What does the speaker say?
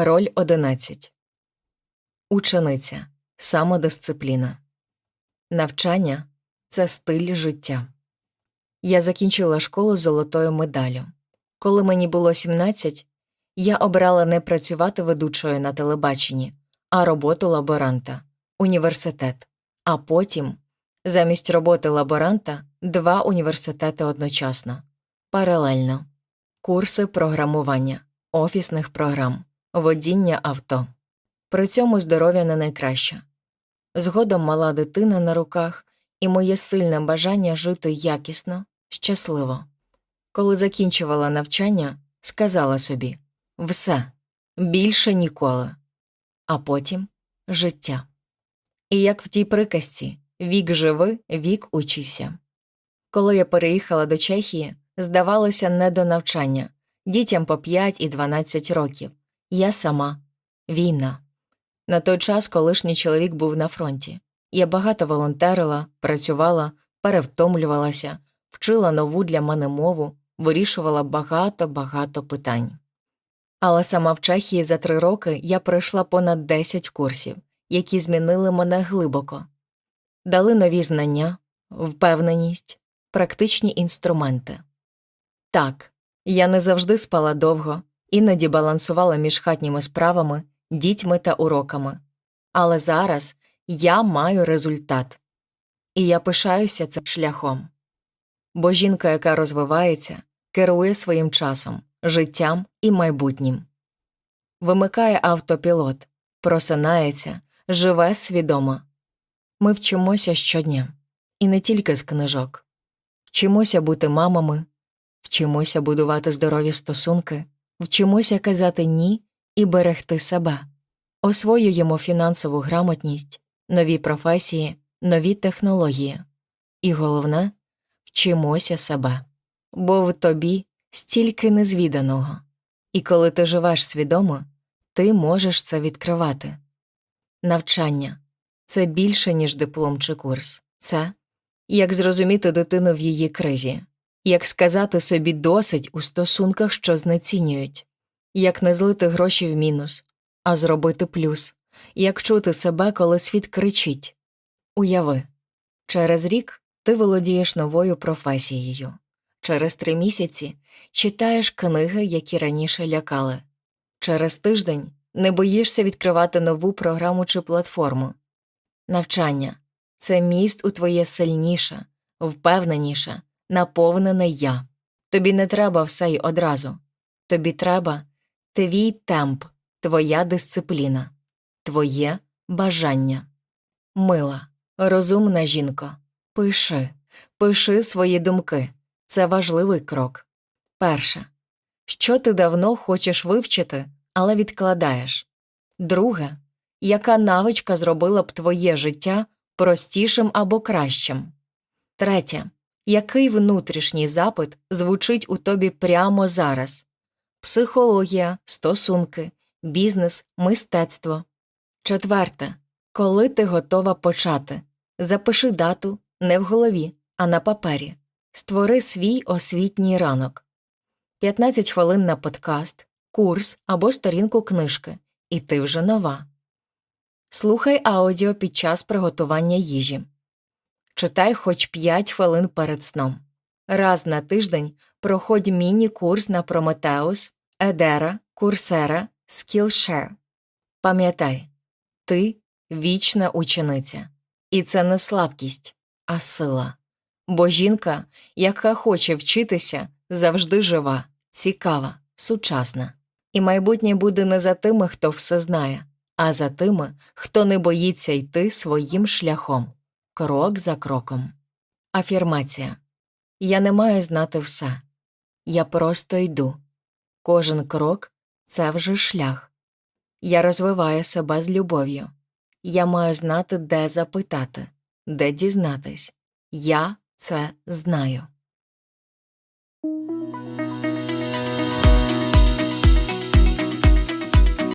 Роль 11. Учениця. Самодисципліна. Навчання це стиль життя. Я закінчила школу з золотою медаллю. Коли мені було 17, я обрала не працювати ведучою на телебаченні, а роботу лаборанта, університет. А потім, замість роботи лаборанта, два університети одночасно, паралельно, курси програмування, офісних програм, водіння авто. При цьому здоров'я не найкраще. Згодом мала дитина на руках і моє сильне бажання жити якісно, щасливо. Коли закінчувала навчання, сказала собі все, більше ніколи. А потім життя. І як в тій приказці вік живи, вік учися. Коли я переїхала до Чехії, здавалося, не до навчання дітям по 5 і 12 років. Я сама війна. На той час колишній чоловік був на фронті. Я багато волонтерила, працювала, перевтомлювалася, вчила нову для мене мову, вирішувала багато-багато питань. Але сама в Чехії за три роки я пройшла понад 10 курсів, які змінили мене глибоко, дали нові знання, впевненість, практичні інструменти. Так, я не завжди спала довго, іноді балансувала між хатніми справами, дітьми та уроками. Але зараз я маю результат, і я пишаюся цим шляхом. Бо жінка, яка розвивається, керує своїм часом, життям і майбутнім. Вимикає автопілот, просинається, живе свідомо. Ми вчимося щодня, і не тільки з книжок. Вчимося бути мамами, вчимося будувати здорові стосунки, вчимося казати ні і берегти себе, освоюємо фінансову грамотність, нові професії, нові технології. І головне вчимося себе, бо в тобі стільки незвіданого, і коли ти живеш свідомо, ти можеш це відкривати. Навчання це більше, ніж диплом чи курс, це як зрозуміти дитину в її кризі, як сказати собі досить у стосунках, що знецінюють, як не злити гроші в мінус, а зробити плюс, як чути себе, коли світ кричить. Уяви, через рік ти володієш новою професією, через три місяці читаєш книги, які раніше лякали, через тиждень не боїшся відкривати нову програму чи платформу. Навчання це міст у твоє сильніше, впевненіше, наповнене я. Тобі не треба все й одразу. Тобі треба твій темп, твоя дисципліна, твоє бажання. Мила, розумна жінко, пиши, пиши свої думки. Це важливий крок. Перше. Що ти давно хочеш вивчити, але відкладаєш. Друге, яка навичка зробила б твоє життя простішим або кращим. Третє. Який внутрішній запит звучить у тобі прямо зараз психологія, стосунки, бізнес, мистецтво. Четверте. Коли ти готова почати, запиши дату не в голові, а на папері. Створи свій освітній ранок. 15 хвилин на подкаст, курс або сторінку книжки, і ти вже нова. Слухай аудіо під час приготування їжі. Читай хоч 5 хвилин перед сном. Раз на тиждень проходь міні-курс на Prometheus, Едера, Курсера, Skillshare. Пам'ятай, ти вічна учениця. І це не слабкість, а сила. Бо жінка, яка хоче вчитися, завжди жива, цікава, сучасна. І майбутнє буде не за тими, хто все знає, а за тими, хто не боїться йти своїм шляхом, крок за кроком. Афірмація Я не маю знати все. Я просто йду. Кожен крок це вже шлях. Я розвиваю себе з любов'ю. Я маю знати, де запитати, де дізнатись. Я це знаю.